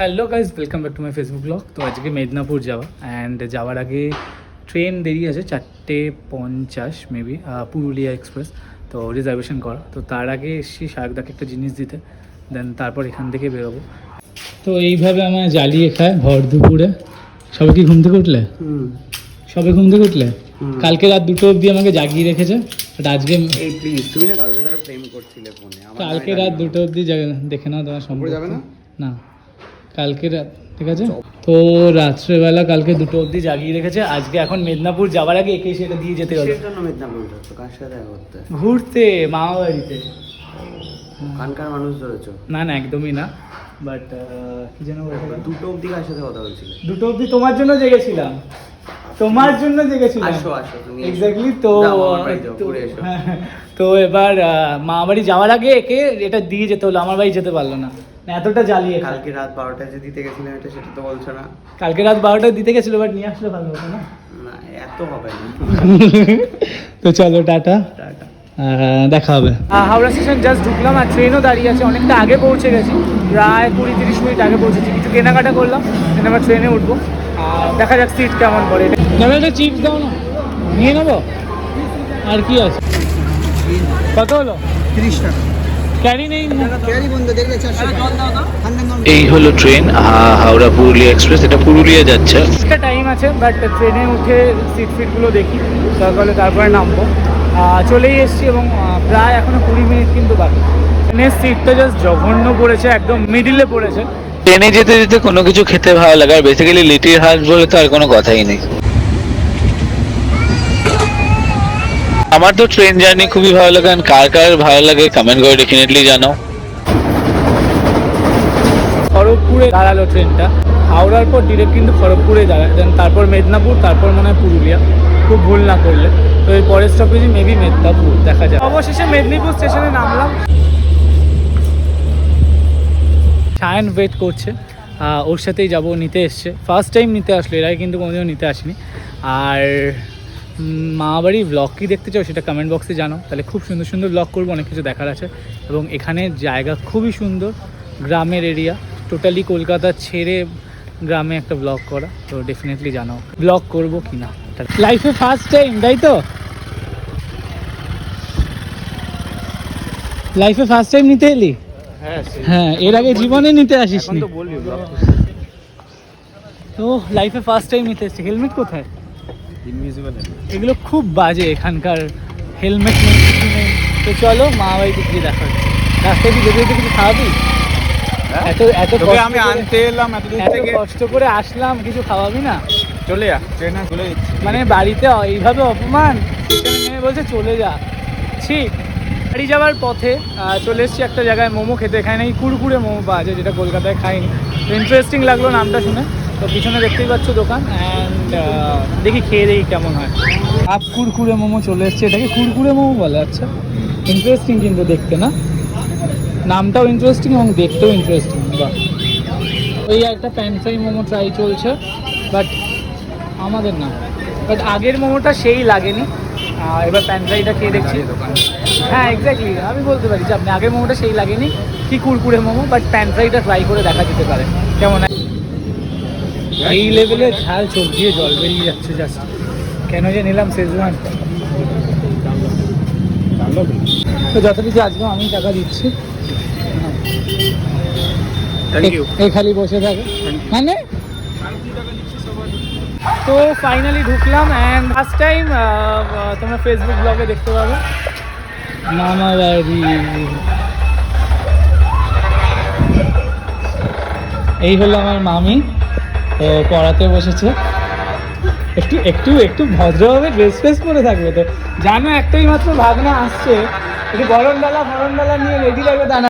Hello guys welcome back to my Facebook blog তো আজকে মেদিনীপুর যাওয়া। অ্যান্ড যাওয়ার আগে ট্রেন দেরি আছে চারটে পঞ্চাশ মেবি পুরুলিয়া এক্সপ্রেস তো রিজার্ভেশন করা। তো তার আগে এসছি শারদাকে একটা জিনিস দিতে। দেন তারপর এখান থেকে বেরোবো। তো এইভাবে আমার জ্বালিয়ে খায় ভর দুপুরে। সবে কি ঘুম থেকে উঠলে? সবে ঘুম থেকে উঠলে? কালকে রাত দুটো অবধি আমাকে জাগিয়ে রেখেছে। বাট আজকে এই প্লিজ তুমি না কারোর সাথে প্রেম করছিলে ফোনে। কালকে রাত দুটো অবধি দেখে নাও তোমার সম্পর্ক। যাবে না? না। কালকে রাত ঠিক আছে? তো রাত্রেবেলা কালকে দুটো অবধি জাগিয়ে রেখেছে। আজকে এখন মেদিনীপুর যাওয়ার আগে একে সেটা দিয়ে যেতে হবে। ঘুরতে? মামা বাড়িতে কানকার মানুষ ধরেছো? না না একদমই না। বাট কি যেন দুটো অবধি কার সাথে কথা বলছিলে? দুটো অবধি তোমার জন্য জেগেছিলাম। তোমার জন্য জেগেছিলাম। আসো, আসো, তুমি এক্স্যাক্টলি তো তো- এবার মা বাড়ি যাওয়ার আগে একে এটা দিয়ে যেতে হলো আমার বাড়ি যেতে পারল না। না, এতটা জ্বালিয়ে কালকে রাত বারোটায় যে দিতে গেছিলাম এটা সেটা তো বলছো না। কালকে রাত বারোটায় দিতে গেছিল বাট নিয়ে আসলে ভালো হতো না। না এত হবে না। তো চলো টাটা। টাটা। দেখা হবে। হাওড়া স্টেশন জাস্ট ঢুকলাম আর ট্রেনও দাঁড়িয়ে আছে অনেকটা আগে পৌঁছে গেছি। প্রায় কুড়ি তিরিশ মিনিট আগে পৌঁছেছি কিছু কেনাকাটা করলাম দেন আবার ট্রেনে উঠবো। আর দেখা যাক সিট কেমন পড়ে। নেবে একটা চিপস দাও না। নিয়ে নেব? আর কি আছে? কত হলো? তিরিশ টাকা। চারশো এই হলো ট্রেন হাওড়া পুরুলিয়া এক্সপ্রেস এটা পুরুলিয়া যাচ্ছে। একটা টাইম আছে বাট ট্রেনে উঠে সিট ফিটগুলো দেখি তারপরে তারপরে নামবো। চলেই এসেছি এবং প্রায় এখনও কুড়ি মিনিট কিন্তু বাকি। ট্রেনের সিটটা জাস্ট জঘন্য পড়েছে একদম মিডিলে পড়েছে। ট্রেনে যেতে যেতে কোনো কিছু খেতে ভালো লাগে আর বেসিক্যালি লিটির হাট বলে তো আর কোনো কথাই নেই। আমার তো ট্রেন জার্নি খুবই ভালো লাগে কার কার ভালো লাগে কমেন্ট করে ডেফিনেটলি জানাও। খড়গপুরে দাঁড়াল ট্রেনটা হাওড়ার পর ডিরেক্ট কিন্তু খড়গপুরে দাঁড়ায়। দেন তারপর মেদিনীপুর, তারপর মনে হয় পুরুলিয়া। খুব ভুল না করলে। তো এই পরের স্টপেজই মেবি মেদিনীপুর, দেখা যায় অবশেষে মেদিনীপুর স্টেশনে নামলাম। সায়ন ওয়েট করছে। ওর সাথেই যাব, নিতে এসছে। ফার্স্ট টাইম নিতে আসলো, এর আগে কিন্তু কোনোদিনও নিতে আসেনি। আর উম, মা বাড়ি ব্লগ কি দেখতে চাও সেটা কমেন্ট বক্সে জানাও। তাহলে খুব সুন্দর সুন্দর ব্লগ করব অনেক কিছু দেখার আছে। এবং এখানে জায়গা খুবই সুন্দর গ্রামের এরিয়া টোটালি কলকাতা ছেড়ে গ্রামে একটা ব্লগ করা। তো ডেফিনেটলি জানাও ব্লগ করব কি না। লাইফে ফার্স্ট টাইম তাই তো? লাইফে ফার্স্ট টাইম নিতে এলি? হ্যাঁ হ্যাঁ এর আগে জীবনে নিতে আসিস তো লাইফে ফার্স্ট টাইম নিতে এসছি। হেলমেট কোথায়? এগুলো খুব বাজে এখানকার হেলমেট নেই কিছু নেই। তো চলো মা বাড়িতে গিয়ে দেখা হচ্ছে। রাস্তায় কি যেতে যেতে কিছু খাওয়াবি? এত এত তোকে আমি আনতে এলাম এত দূর এত থেকে। কষ্ট করে আসলাম কিছু খাওয়াবি না? চলে যা ট্রেনে চলে মানে বাড়িতে এইভাবে অপমান? মেয়ে বলছে চলে যা। ঠিক বাড়ি যাওয়ার পথে চলে এসেছি একটা জায়গায় মোমো খেতে। এখানে নাকি কুরকুরে মোমো পাওয়া যায় যেটা কলকাতায় খাইনি। ইন্টারেস্টিং লাগল নামটা শুনে। তো পিছনে দেখতেই পাচ্ছ দোকান অ্যান্ড দেখি খেয়ে দেখি কেমন হয়। আপ কুরকুরে মোমো চলে এসছে এটাকে কুরকুরে মোমো বলে আচ্ছা। ইন্টারেস্টিং কিন্তু দেখতে না? নামটাও ইন্টারেস্টিং এবং দেখতেও ইন্টারেস্টিং বাহ। ওই একটা প্যান ফ্রাই মোমো ট্রাই চলছে বাট আমাদের না। বাট আগের মোমোটা সেই লাগেনি। এবার প্যান ফ্রাইটা খেয়ে দেখছি। হ্যাঁ এক্স্যাক্টলি আমি বলতে পারি যে আপনি আগের মোমোটা সেই লাগেনি কি কুরকুরে মোমো বাট প্যান ফ্রাইটা ট্রাই করে দেখা যেতে পারে। কেমন? এই লেভেলের ঝাল চোখ দিয়ে জল বেরিয়ে যাচ্ছে জাস্ট কেন যে নিলাম শেজওয়ান তো কিছু আজকে আমি টাকা দিচ্ছি। এই খালি বসে থাকে। মানে? তো ফাইনালি ঢুকলাম অ্যান্ড ফার্স্ট টাইম তোমরা ফেসবুক ব্লগে দেখতে পাবে। মামা বাড়ি এই হলো আমার মামি। পড়াতে বসেছে। একটু একটু একটু ভদ্রভাবে ড্রেস ফ্রেস করে থাকবে তো। জানো, একটাই মাত্র ভাবনা আসছে। একটু গরম বেলা গরম বেলা নিয়ে রেডি লাগবে তা না।